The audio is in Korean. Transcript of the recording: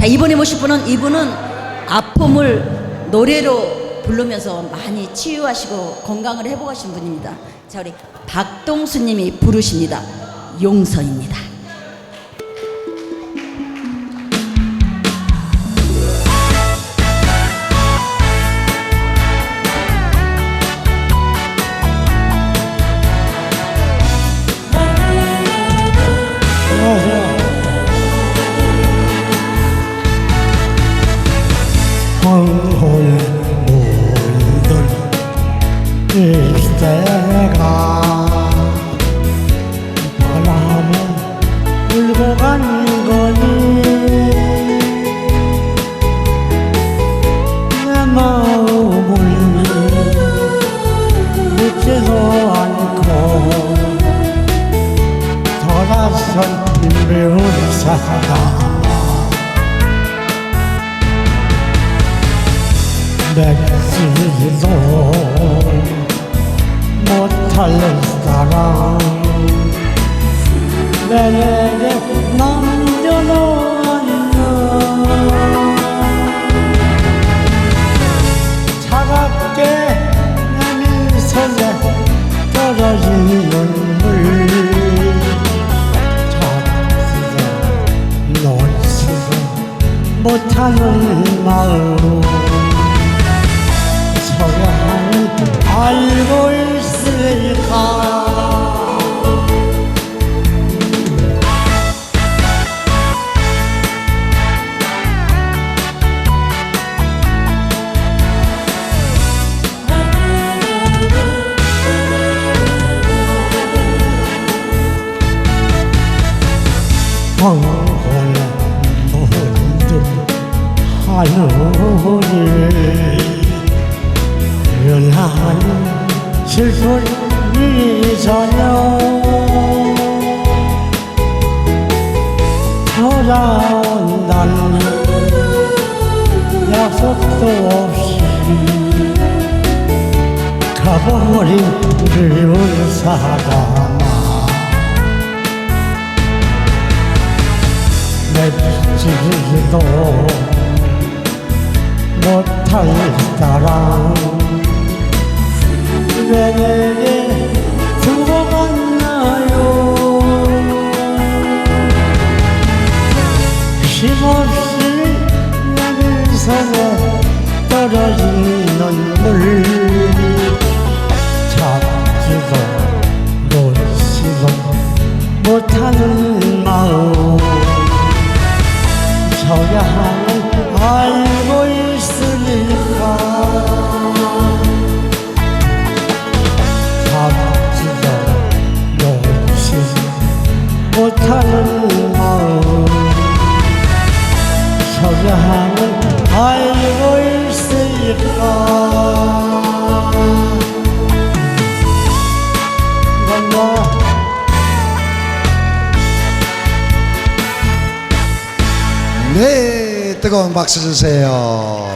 자 이번에 모실 분은 이분은 아픔을 노래로 부르면서 많이 치유하시고 건강을 회복하신 분입니다. 자 우리 박동수 님이 부르십니다. 용서입니다. 황 일대가 바람에 울고 간 거니 내 마음을 묻지도 않고 돌아선 미운 사람 맺지도 못할 사랑 내게 남겨놓았나 차갑게 내 미소에 떨어진 눈물 찾지도 놓지도 못하는 마음 서양 물든 하늘이 연하는 슬픈 이자녀 돌아온다는 약속도 없이 가버린 그리운 사람 아 맺지도 못할 사랑 왜 내게 두고 갔나요? 힘없이 내 미소에 떨어진 눈물 찾지도 놓지도 못하는 서양은 알고 있으니까 네, 뜨거운 박수 주세요.